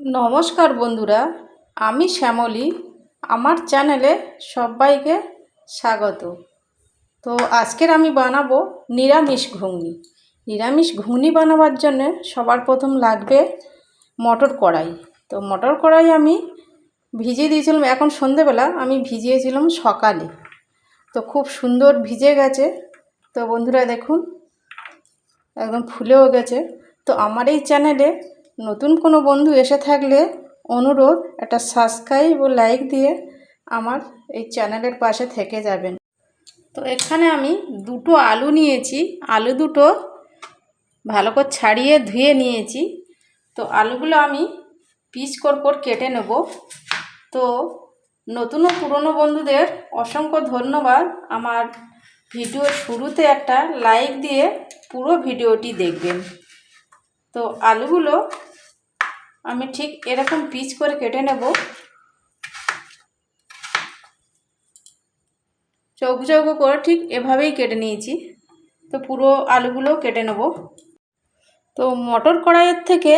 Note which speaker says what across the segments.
Speaker 1: নমস্কার বন্ধুরা, আমি শ্যামলী। আমার চ্যানেলে সবাইকে স্বাগত। তো আজকের আমি বানাবো নিরামিষ ঘুগনি। নিরামিষ ঘুগনি বানাবার জন্য সবার প্রথম লাগবে মটর কড়াই। তো মটর কড়াই আমি ভিজিয়ে দিয়েছিলাম। এখন সন্ধেবেলা আমি ভিজিয়েছিলাম সকালে। তো খুব সুন্দর ভিজে গেছে। তো বন্ধুরা দেখুন, একদম ফুলেও গেছে। তো আমার এই চ্যানেলে নতুন কোনো বন্ধু এসে থাকলে অনুরোধ, একটা সাবস্ক্রাইব ও লাইক দিয়ে আমার এই চ্যানেলের পাশে থেকে যাবেন। তো এখানে আমি দুটো আলু নিয়েছি। আলু দুটো ভালো করে ছাড়িয়ে ধুয়ে নিয়েছি। তো আলুগুলো আমি পিস কর কর কেটে নেব। তো নতুন ও পুরনো বন্ধুদের অসংখ্য ধন্যবাদ। আমার ভিডিও শুরুতে একটা লাইক দিয়ে পুরো ভিডিওটি দেখবেন। তো আলুগুলো আমি ঠিক এরকম পিচ করে কেটে নেব। চৌকো চৌকো করে ঠিক এভাবেই কেটে নিয়েছি। তো পুরো আলুগুলো কেটে নেব। তো মটর কড়াইয়ের থেকে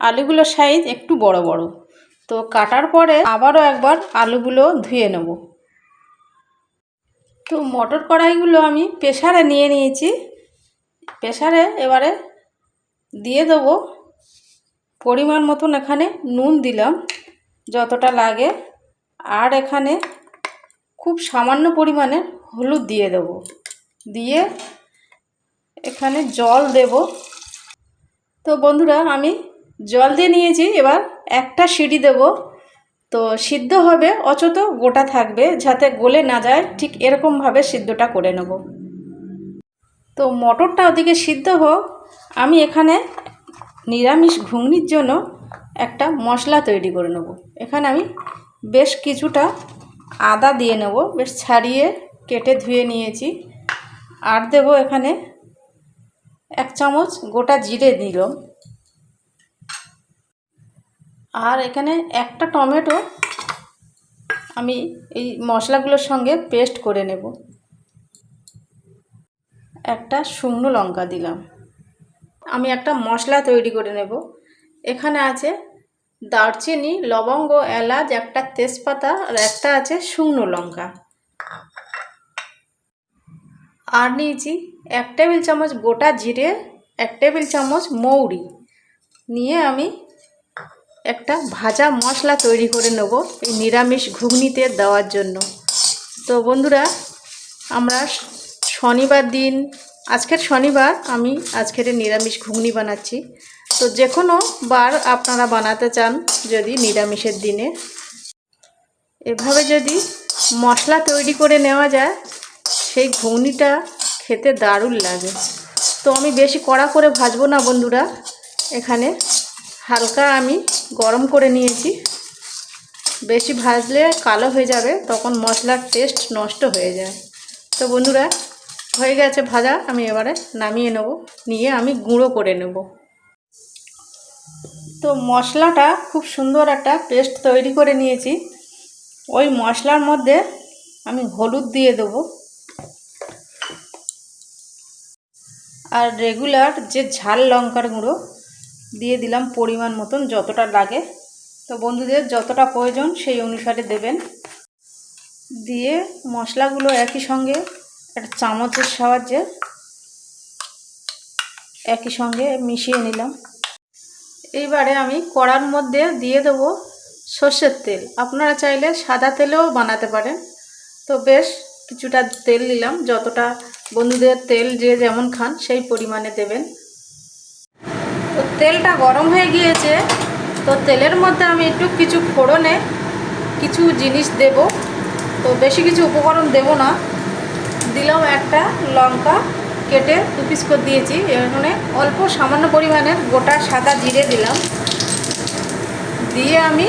Speaker 1: আলুগুলোর সাইজ একটু বড় বড়। তো কাটার পরে আবারও একবার আলুগুলো ধুয়ে নেব। তো মটর কড়াইগুলো আমি প্রেশারে নিয়ে নিয়েছি। প্রেশারে এবারে দিয়ে দেবো। পরিমাণ মতন এখানে নুন দিলাম, যতটা লাগে। আর এখানে খুব সামান্য পরিমাণে হলুদ দিয়ে দেব। দিয়ে এখানে জল দেব। তো বন্ধুরা, আমি জল দিয়ে নিয়েছি, এবার একটা সিঁড়ি দেব। তো সিদ্ধ হবে, অচত গোটা থাকবে, যাতে গলে না যায়। ঠিক এরকমভাবে সিদ্ধটা করে নেব। তো মটরটা ওদিকে সিদ্ধ হোক আমি এখানে নিরামিষ ঘুগনির জন্য একটা মশলা তৈরি করে নেব। এখানে আমি বেশ কিছুটা আদা দিয়ে নেব। বেশ ছাড়িয়ে কেটে ধুয়ে নিয়েছি। আর দেব এখানে এক চামচ গোটা জিরে দিল আর এখানে একটা টমেটো আমি এই মশলাগুলোর সঙ্গে পেস্ট করে নেব। একটা শুকনো লঙ্কা দিলাম। আমি একটা মশলা তৈরি করে নেব। এখানে আছে দারচিনি, লবঙ্গ, এলাচ, একটা তেজপাতা আর একটা আছে শুকনো লঙ্কা। আর নিয়েছি এক টেবিল চামচ গোটা জিরে, এক টেবিল চামচ মৌরি। নিয়ে আমি একটা ভাজা মশলা তৈরি করে নেব এই নিরামিষ ঘুগনিতে দেওয়ার জন্য। তো বন্ধুরা, আমরা শনিবার দিন আজকের শনিবার আমি আজকের নিরামিষ ঘুগনি বানাচ্ছি। তো যে কোনো বার আপনারা বানাতে চান যদি নিরামিষের দিনে। এভাবে যদি মশলা তৈরি করে নেওয়া যায়, সেই ঘুগনিটা খেতে দারুণ লাগে। তো আমি বেশি কড়া করে ভাজবো না বন্ধুরা। এখানে হালকা আমি গরম করে নিয়েছি। বেশি ভাজলে কালো হয়ে যাবে, তখন মশলার টেস্ট নষ্ট হয়ে যায়। তো বন্ধুরা হয়ে গেছে ভাজা, আমি এবারে নামিয়ে নেব, নিয়ে আমি গুঁড়ো করে নেব। তো মশলাটা খুব সুন্দর একটা পেস্ট তৈরি করে নিয়েছি। ওই মশলার মধ্যে আমি হলুদ দিয়ে দেবো। আর রেগুলার যে ঝাল লঙ্কার গুঁড়ো দিয়ে দিলাম পরিমাণ মতন যতটা লাগে। তো বন্ধুদের যতটা প্রয়োজন সেই অনুসারে দেবেন। দিয়ে মশলাগুলো একই সঙ্গে একটা চামচের সাহায্যে একই সঙ্গে মিশিয়ে নিলাম। এইবারে আমি কড়ার মধ্যে দিয়ে দেবো সর্ষের তেল। আপনারা চাইলে সাদা তেলেও বানাতে পারেন। তো বেশ কিছুটা তেল নিলাম। যতটা বন্ধুদের তেল যে যেমন খান সেই পরিমাণে দেবেন। তো তেলটা গরম হয়ে গিয়েছে। তো তেলের মধ্যে আমি একটু কিছু ফোড়নে কিছু জিনিস দেব। তো বেশি কিছু উপকরণ দেব না। দিলাম একটা লঙ্কা কেটে দু পিস করে দিয়েছি। এখানে অল্প সামান্য পরিমাণের গোটা সাদা জিরে দিলাম। দিয়ে আমি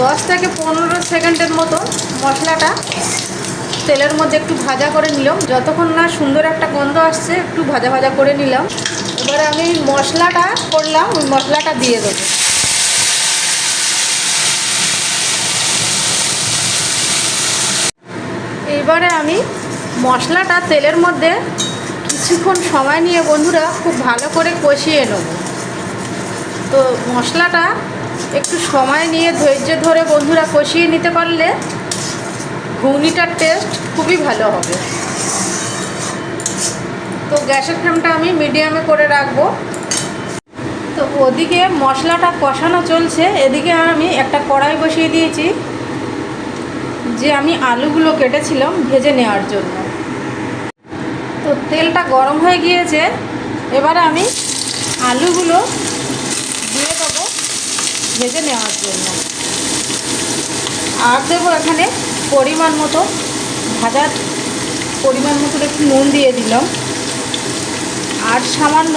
Speaker 1: দশ থেকে পনেরো সেকেন্ডের মতো মশলাটা তেলের মধ্যে একটু ভাজা করে নিলাম। যতক্ষণ না সুন্দর একটা গন্ধ আসছে, একটু ভাজা ভাজা করে নিলাম। এবারে আমি মশলাটা করলাম, ওই মশলাটা দিয়ে দেবো। এবারে আমি মশলাটা তেলের মধ্যে কিছুক্ষণ সময় নিয়ে বন্ধুরা খুব ভালো করে কষিয়ে নেব। তো মশলাটা একটু সময় নিয়ে ধৈর্য ধরে বন্ধুরা কষিয়ে নিতে পারলে ঘুগনিটার টেস্ট খুবই ভালো হবে। তো গ্যাসের ফ্লেমটা আমি মিডিয়ামে করে রাখব। তো ওদিকে মশলাটা কষানো চলছে, এদিকে আমি একটা কড়াই বসিয়ে দিয়েছি। যে আমি আলুগুলো কেটেছিলাম ভেজে নেওয়ার জন্য। তো তেলটা গরম হয়ে গিয়েছে, এবারে আমি আলুগুলো দিয়ে দেবো ভেজে নেওয়ার জন্য। আর দেবো এখানে পরিমাণ মতো, ভাজার পরিমাণ মতো একটু নুন দিয়ে দিলাম। আর সামান্য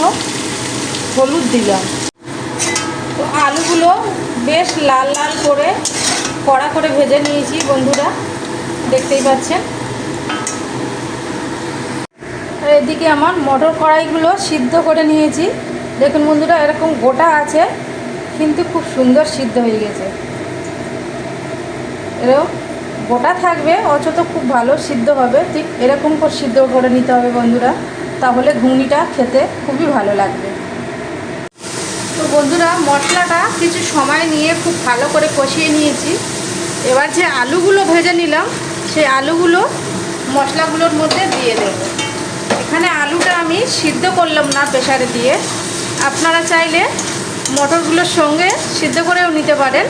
Speaker 1: হলুদ দিলাম। তো আলুগুলো বেশ লাল লাল করে কড়া করে ভেজে নিয়েছি বন্ধুরা, দেখতেই পাচ্ছেন। এদিকে আমার মটর কড়াইগুলো সিদ্ধ করে নিয়েছি। দেখুন বন্ধুরা, এরকম গোটা আছে, কিন্তু খুব সুন্দর সিদ্ধ হয়ে গেছে। এরকম গোটা থাকবে, অথচ খুব ভালো সিদ্ধ হবে। ঠিক এরকম করে সিদ্ধ করে নিতে হবে বন্ধুরা, তাহলে ঘুগনিটা খেতে খুবই ভালো লাগবে। তো বন্ধুরা, মশলাটা কিছু সময় নিয়ে খুব ভালো করে কষিয়ে নিয়েছি। এবার যে আলুগুলো ভেজে নিলাম, সেই আলুগুলো মশলাগুলোর মধ্যে দিয়ে দেব। এখানে আলুটা আমি সিদ্ধ করলাম না প্রেশারে দিয়ে। আপনারা চাইলে মটরগুলোর সঙ্গে সিদ্ধ করেও নিতে পারেন।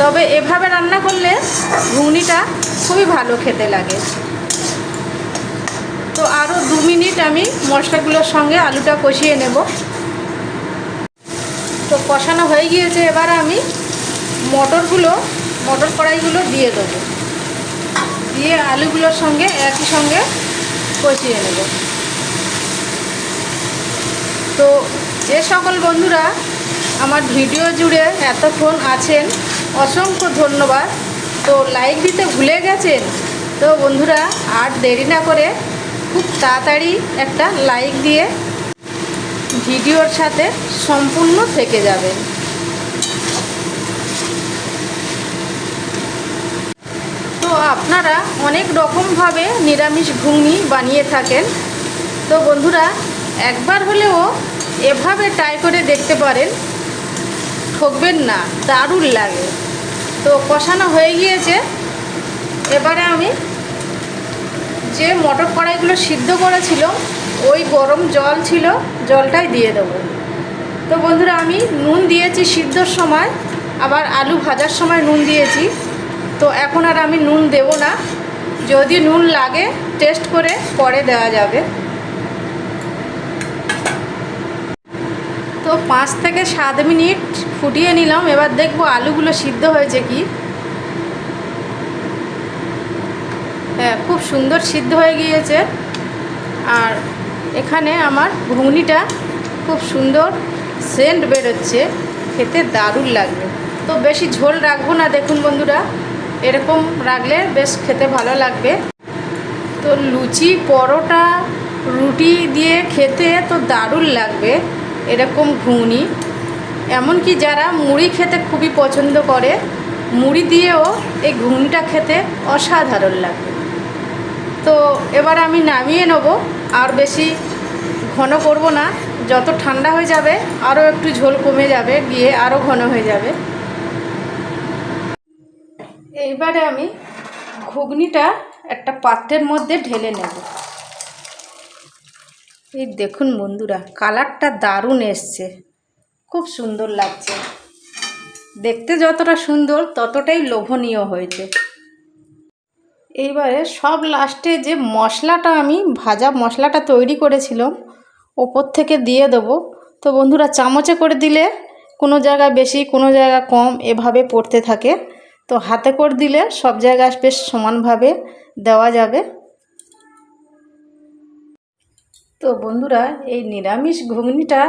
Speaker 1: তবে এভাবে রান্না করলে ঘুগনিটা খুবই ভালো খেতে লাগে। তো আরও দু মিনিট আমি মশলাগুলোর সঙ্গে আলুটা কষিয়ে নেব। তো কষানো হয়ে গিয়েছে। এবার আমি মটরগুলো মটর কড়াইগুলো দিয়ে দেবো। দিয়ে আলুগুলোর সঙ্গে একই সঙ্গে কষিয়ে নেব। তো যে সকল বন্ধুরা আমার ভিডিও জুড়ে এতক্ষণ আছেন, অসংখ্য ধন্যবাদ। তো লাইক দিতে ভুলে গেছেন, তো বন্ধুরা আর দেরি না করে খুব তাড়াতাড়ি একটা লাইক দিয়ে ভিডিওর সাথে সম্পূর্ণ থেকে যাবেন। আপনারা অনেক রকমভাবে নিরামিষ ঘুগনি বানিয়ে থাকেন। তো বন্ধুরা, একবার হলেও এভাবে ট্রাই করে দেখতে পারেন। ঠকবেন না, দারুণ লাগে। তো কষানো হয়ে গিয়েছে। এবারে আমি যে মটর কড়াইগুলো সিদ্ধ করেছিল, ওই গরম জল ছিল, জলটাই দিয়ে দেবো। তো বন্ধুরা, আমি নুন দিয়েছি সিদ্ধর সময়, আবার আলু ভাজার সময় নুন দিয়েছি। তো এখন আর আমি নুন দেব না। যদি নুন লাগে টেস্ট করে পরে দেওয়া যাবে। তো পাঁচ থেকে সাত মিনিট ফুটিয়ে নিলাম। এবার দেখব আলুগুলো সিদ্ধ হয়েছে কি। হ্যাঁ খুব সুন্দর সিদ্ধ হয়ে গিয়েছে। আর এখানে আমার ঘুগনিটা খুব সুন্দর সেন্ট বেরোচ্ছে। খেতে দারুণ লাগবে। তো বেশি ঝোল রাখব না, দেখুন বন্ধুরা। এরকম রাখলে বেশ খেতে ভালো লাগবে। তো লুচি, পরোটা, রুটি দিয়ে খেতে তো দারুণ লাগবে, এরকম ঘুগনি। এমনকি যারা মুড়ি খেতে খুবই পছন্দ করে, মুড়ি দিয়েও এই ঘুগনিটা খেতে অসাধারণ লাগবে। তো এবার আমি নামিয়ে নেব, আর বেশি ঘন করব না, যত ঠান্ডা হয়ে যাবে, আরও একটু ঝোল কমে যাবে, গিয়ে আরও ঘন হয়ে যাবে। এইবারে আমি ঘুগনিটা একটা পাত্রের মধ্যে ঢেলে নেব। এই দেখুন বন্ধুরা, কালারটা দারুণ এসছে। খুব সুন্দর লাগছে। দেখতে যতটা সুন্দর, ততটাই লোভনীয় হয়েছে। এইবারে সব লাস্টে যে মশলাটা আমি, ভাজা মশলাটা তৈরি করেছিলাম, ওপর থেকে দিয়ে দেবো। তো বন্ধুরা, চামচে করে দিলে কোনো জায়গায় বেশি, কোনো জায়গা কম এভাবে পড়তে থাকে। তো হাতে করে দিলে সব জায়গায় বেশ সমানভাবে দেওয়া যাবে। তো বন্ধুরা, এই নিরামিষ ঘুগনিটা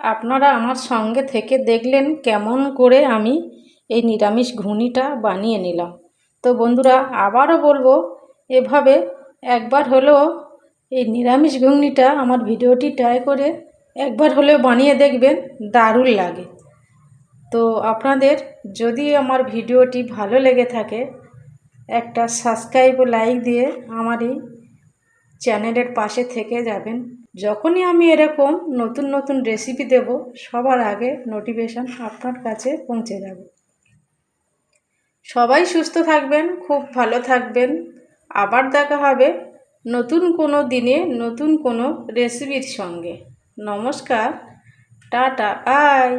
Speaker 1: আপনারা আমার সঙ্গে থেকে দেখলেন কেমন করে আমি এই নিরামিষ ঘুগনিটা বানিয়ে নিলাম। তো বন্ধুরা, আবারও বলব, এভাবে একবার হলেও এই নিরামিষ ঘুগনিটা আমার ভিডিওটি ট্রাই করে একবার হলেও বানিয়ে দেখবেন, দারুণ লাগে। তো আপনাদের যদি আমার ভিডিওটি ভালো লেগে থাকে, একটা সাবস্ক্রাইব ও লাইক দিয়ে আমার এই চ্যানেলের পাশে থেকে যাবেন। যখনই আমি এরকম নতুন নতুন রেসিপি দেব, সবার আগে নোটিফিকেশান আপনার কাছে পৌঁছে যাবে। সবাই সুস্থ থাকবেন, খুব ভালো থাকবেন। আবার দেখা হবে নতুন কোনো দিনে, নতুন কোনো রেসিপির সঙ্গে। নমস্কার, টাটা বাই